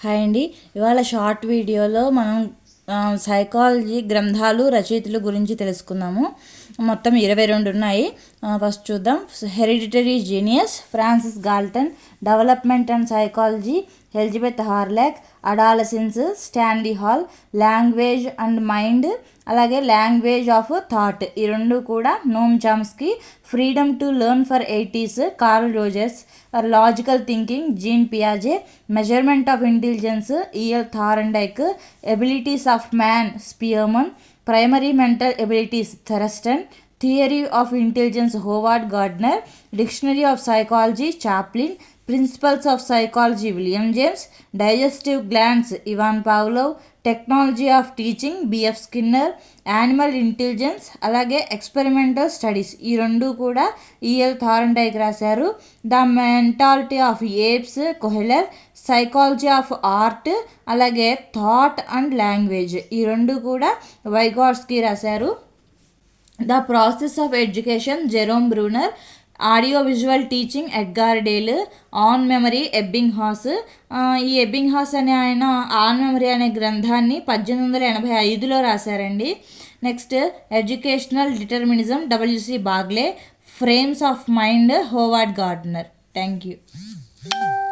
Hi అండి. ఇవాళ short వీడియోలో మనం సైకాలజీ గ్రంథాలు రచయితల గురించి తెలుసుకుందాము. మొత్తం ఇరవై రెండు ఉన్నాయి. ఫస్ట్ చూద్దాం. Hereditary genius Francis Galton development and psychology Elizabeth Hurlock adolescence Stanley Hall language and mind అలాగే లాంగ్వేజ్ ఆఫ్ థాట్ ఈ రెండు కూడా Noam Chomsky freedom to learn for eighties Carl Rogers logical thinking Jean పియాజే measurement of intelligence E L Thorndike abilities of man Spearman primary mental abilities Thurstone theory of intelligence Howard Gardner dictionary of psychology Chaplin principles of psychology William James digestive glands Ivan Pavlov technology of teaching B F Skinner animal intelligence అలాగే experimental studies ఈ రెండు కూడా E L Thorndike రాశారు. The mentality of apes Kohler psychology of art అలాగే thought and language ఈ రెండు కూడా Vygotsky రాశారు. The process of education Jerome Bruner audio visual teaching Edgar Dale on memory Ebbinghaus ఈ ఎబ్బింగ్ హాస్ అనే ఆయన ఆన్ మెమరీ అనే గ్రంథాన్ని పద్దెనిమిది వందల ఎనభై ఐదులో రాశారండి. Next educational determinism W C Bagley frames of mind Howard Gardner thank you